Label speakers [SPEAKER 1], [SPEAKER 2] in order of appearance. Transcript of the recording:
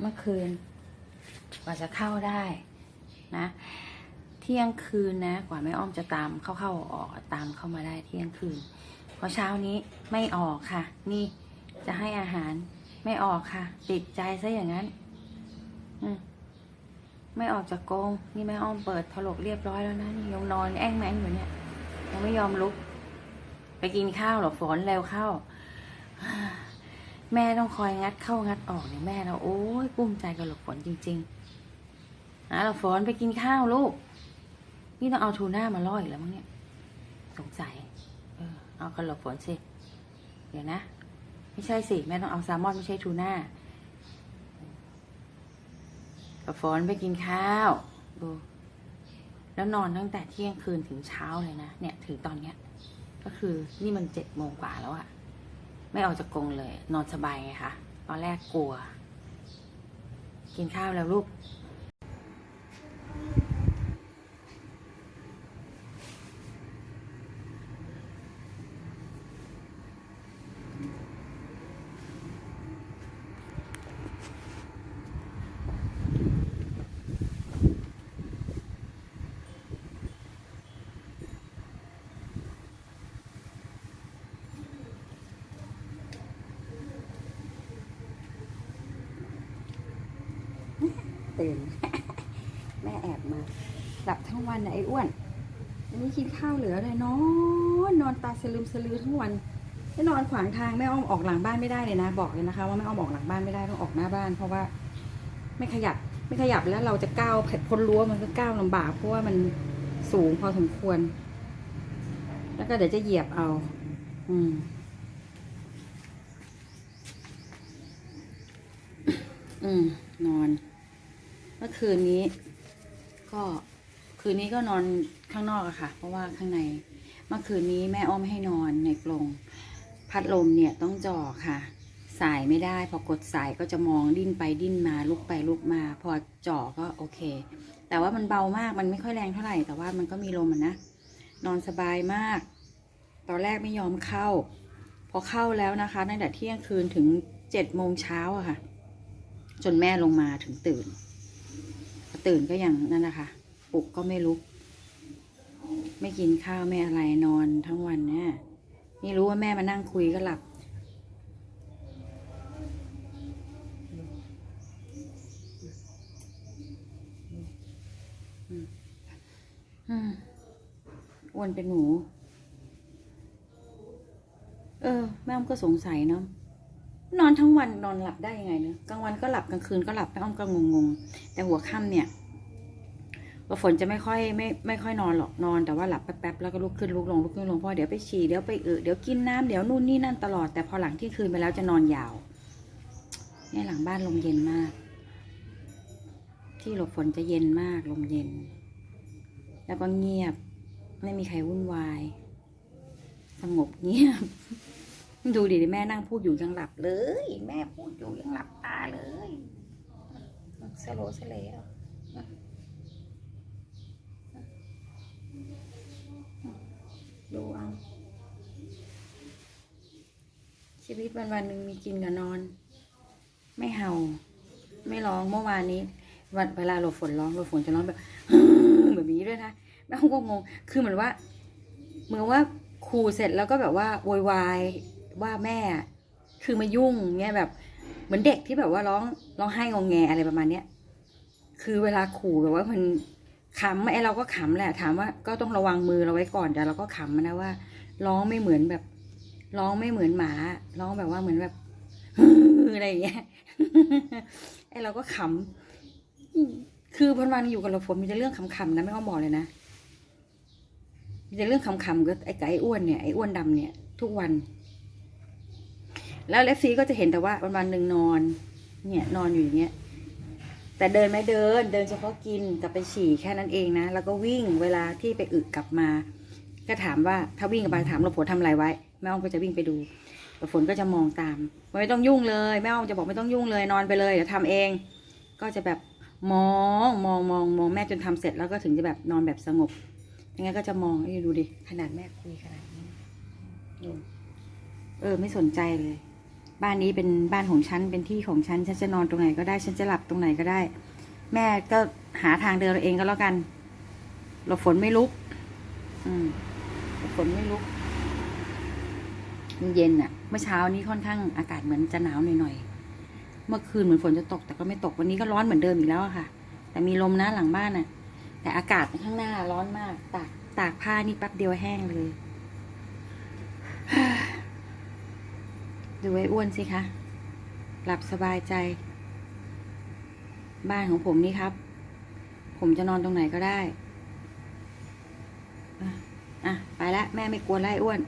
[SPEAKER 1] เมื่อคืน กว่าจะเข้าได้นะ เที่ยงคืนนะ กว่าแม่อ้อมจะตามเข้าเข้าออกๆตามเข้ามาได้เที่ยงคืนพอเช้านี้ไม่ออกค่ะ นี่จะให้อาหารไม่ออกค่ะ ติดใจซะอย่างนั้น อืมไม่ออกจากกรงนี่แม่อ้อมเปิดถลกเรียบร้อยแล้วนะนี่ยังนอนแอ้งแมงอยู่เนี่ย ยังไม่ยอมลุก ไปกินข้าวหรอฝนเร็วเข้า แม่ต้องคอยงัดเข้างัดออกเนี่ยแม่เราโอ้ยกุ้มใจกับหลบฝนจริงๆนะหลบฝนไปกินข้าวลูก นี่ต้องเอาทูน่ามาล่ออีกแล้วมั้งเนี่ย สงสัย เออ เอากระหลบฝนสิ เดี๋ยวนะ ไม่ใช่สิ แม่ต้องเอาแซลมอนไม่ใช่ทูน่ากับฝนไปกินข้าว ดู แล้วนอนตั้งแต่เที่ยงคืนถึงเช้าเลยนะ เนี่ย ถึงตอนเนี้ย ก็คือนี่มันเจ็ดโมงกว่าแล้วอะ ไม่ออกจากกรงเลย นอนสบายไงคะตอนแรกกลัว กินข้าวแล้วลูก ตื่น แม่แอบมา หลับทั้งวันนะไอ้อ้วนอันนี้กินข้าวเหลือเลยนอนนอนตาสลืมสลือทั้งวันไม่นอนขวางทางแม่อ้อมออกหลังบ้านไม่ได้เลยนะ บอกเลยนะคะ ว่าแม่อ้อมออกหลังบ้านไม่ได้ต้องออกหน้าบ้าน เพราะว่าไม่ขยับไม่ขยับแล้วเราจะก้าวพ้นรั้วมันก็ก้าวลำบากเพราะว่ามันสูงพอสมควร แล้วก็เดี๋ยวจะเหยียบเอา อืมอืมนอน เมื่อคืนนี้ ก็คืนนี้ก็นอนข้างนอกอะค่ะ เพราะว่าข้างใน เมื่อคืนนี้แม่อ้อมให้นอนในกรงพัดลมเนี่ยต้องจ่อค่ะ สายไม่ได้ พอกดสายก็จะมองดิ้นไปดิ้นมาลุกไปลุกมา พอจ่อก็โอเค แต่ว่ามันเบามากมันไม่ค่อยแรงเท่าไหร่ แต่ว่ามันก็มีลมอะนะ นอนสบายมาก ตอนแรกไม่ยอมเข้า พอเข้าแล้วนะคะตั้งแต่เที่ยงคืนถึงเจ็ดโมงเช้าอะค่ะ จนแม่ลงมาถึงตื่น ตื่นก็อย่างนั่นนะคะปลุกก็ไม่ลุก ไม่กินข้าวไม่อะไรนอนทั้งวันเนี่ยนี่รู้ว่าแม่มานั่งคุยก็หลับอืมอ้วนเป็นหมู เออ แม่มก็สงสัยเนาะ นอนทั้งวันนอนหลับได้ยังไงเนอะกลางวันก็หลับกลางคืนก็หลับแม่อ้อมก็งงๆแต่หัวค่ำเนี่ยว่าฝนจะไม่ค่อยไม่ไม่ค่อยนอนหรอกนอนแต่ว่าหลับแป๊บๆแล้วก็ลุกขึ้นลุกลงลุกขึ้นลงเพราะเดี๋ยวไปฉี่เดี๋ยวไปเออเดี๋ยวกินน้ำเดี๋ยวนู่นนี่นั่นตลอดแต่พอหลังที่คืนไปแล้วจะนอนยาวเนี่ยหลังบ้านลมเย็นมาก ที่หลบฝนจะเย็นมากลมเย็น แล้วก็เงียบ ไม่มีใครวุ่นวาย สงบเงียบ ดูดิแม่นั่งพูดอยู่ยังหลับเลย แม่พูดอยู่ยังหลับตาเลยสโลว์สเลวดูเอาชีวิตวันวันหนึ่งมีกินกับนอน ไม่เห่า ไม่ร้องเมื่อวานนี้วันเวลาหลบฝนร้องหลบฝนจะร้องแบบแบบนี้ด้วยนะแม่ก็งงคือเหมือนว่า เหมือนว่าครูเสร็จแล้วก็แบบว่าโวยวาย ว่าแม่คือมายุ่งเงี้ยแบบเหมือนเด็กที่แบบว่าร้องร้องไห้งองแงอะไรประมาณเนี้ยคือเวลาขู่แบบว่ามันขำไอ้เราก็ขำแหละ ถามว่าก็ต้องระวังมือเราไว้ก่อนแต่เราก็ขำนะว่า ร้องไม่เหมือนแบบ ร้องไม่เหมือนหมา ร้องแบบว่าเหมือนแบบอะไรอย่างเงี้ยไอ้เราก็ขำคือพันวันอยู่กับเราฝนมีแต่เรื่องขำๆนะไม่ต้องบอกเลยนะมีแต่เรื่องขำๆกับไอ้ไก่อ้วนเนี่ยไอ้อ้วนดำเนี่ย ทุกวัน แล้วเลฟซีก็จะเห็นแต่ว่าวันวันหนึ่งนอน เนี่ยนอนอยู่อย่างเงี้ย แต่เดินไม่เดิน เดินเฉพาะกินกับไปฉี่แค่นั้นเองนะ แล้วก็วิ่งเวลาที่ไปอึกลับมา ก็ถามว่าถ้าวิ่งกลับไปถามเราฝนทำอะไรไว้ แม่อ้อมก็จะวิ่งไปดูเราฝนก็จะมองตาม ไม่ต้องยุ่งเลย แม่อ้อมจะบอกไม่ต้องยุ่งเลย นอนไปเลยเดี๋ยวทำเอง ก็จะแบบมองมองมองมองแม่จนทำเสร็จแล้วก็ถึงจะแบบนอนแบบสงบยังไงก็จะมองนี่ดูดิขนาดแม่คุยขนาดนี้ดูเออไม่สนใจเลย บ้านนี้เป็นบ้านของฉัน เป็นที่ของฉัน ฉันจะนอนตรงไหนก็ได้ ฉันจะหลับตรงไหนก็ได้ แม่ก็หาทางเดินเราเองก็แล้วกันหลบฝนไม่ลุก อืมหลบฝนไม่ลุกมันเย็นอะเมื่อเช้านี้ค่อนข้างอากาศเหมือนจะหนาวหน่อยๆ เมื่อคืนเหมือนฝนจะตก แต่ก็ไม่ตก วันนี้ก็ร้อนเหมือนเดิมอีกแล้วค่ะ แต่มีลมนะหลังบ้านอะแต่อากาศข้างหน้าร้อนมาก ตากตากผ้านี่แป๊บเดียวแห้งเลย ดูไอ้อ้วนสิคะ หลับสบายใจ บ้านของผมนี่ครับ ผมจะนอนตรงไหนก็ได้ อะอะไปละ แม่ไม่กลัวไล่อ้วน